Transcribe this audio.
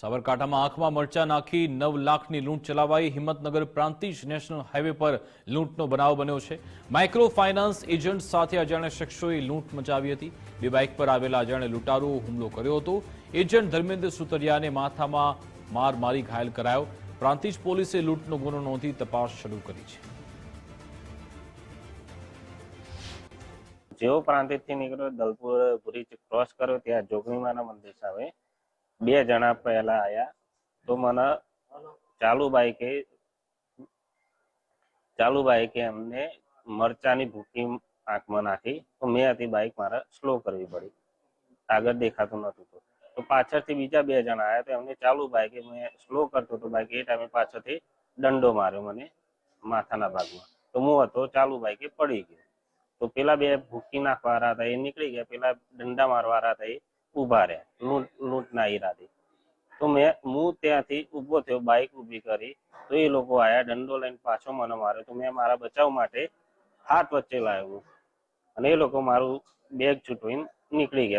સાબરકાંઠામાં આંખમાં મરચા નાખી નવ લાખની લૂંટ ચલાવાઈ હિંમતનગર પ્રાંતિજ નેશનલ હાઈવે પર લૂંટનો બનાવ બન્યો છે. માઇક્રો ફાઇનાન્સ એજન્ટ સાથે અજાણ્યા શખ્સોએ લૂંટ મચાવી હતી. બે બાઇક પર આવેલા અજાણ્યા લૂંટારો હુમલો કર્યો હતો. એજન્ટ ધર્મેન્દ્ર સુતરિયાને માથામાં માર મારી ઘાયલ કરાયો. પ્રાંતિજ પોલીસે લૂંટનો ગુનો નોંધી તપાસ શરૂ કરી છે. જેવો પ્રાંતિજથી નીકળ્યો, દલપુર બ્રિજ ક્રોસ કર્યો, ત્યાં જોગણીમાના મંદિર સામે બે જણા પહેલા આયા. તો મને ચાલુ કે ચાલુ કે એમને મરચાની ભૂકી આંખમાં નાખી. તો મેં હતી બાઈક મારે સ્લો કરવી પડી. આગળ દેખાતું નતું તો. તો પાછળથી બીજા બે જણા આયા તો એમને ચાલુ બાઈક મેં સ્લો કરતો હતો બાઈક એ ટાઈમે પાછળથી દંડો માર્યો મને માથાના ભાગમાં. તો હું હતો ચાલુ બાઈકે પડી ગયો. તો પેલા બે ભૂકી નાખવાળા હતા, એ નીકળી ગયા. પેલા દંડા મારવાળા હતા એ. ઊભા રહ્યા લૂંટ, લૂંટના ઈરાદે. તો મેં, હું ત્યાંથી ઊભો થયો બાઇક ઊભી કરી, તો એ લોકો આયા, દંડો લઈને પાછો મને માર્યો. તો મેં મારા બચાવ માટે હાથ વચ્ચે લાવ્યો અને એ લોકો મારું બેગ છૂટવીને નીકળી ગયા.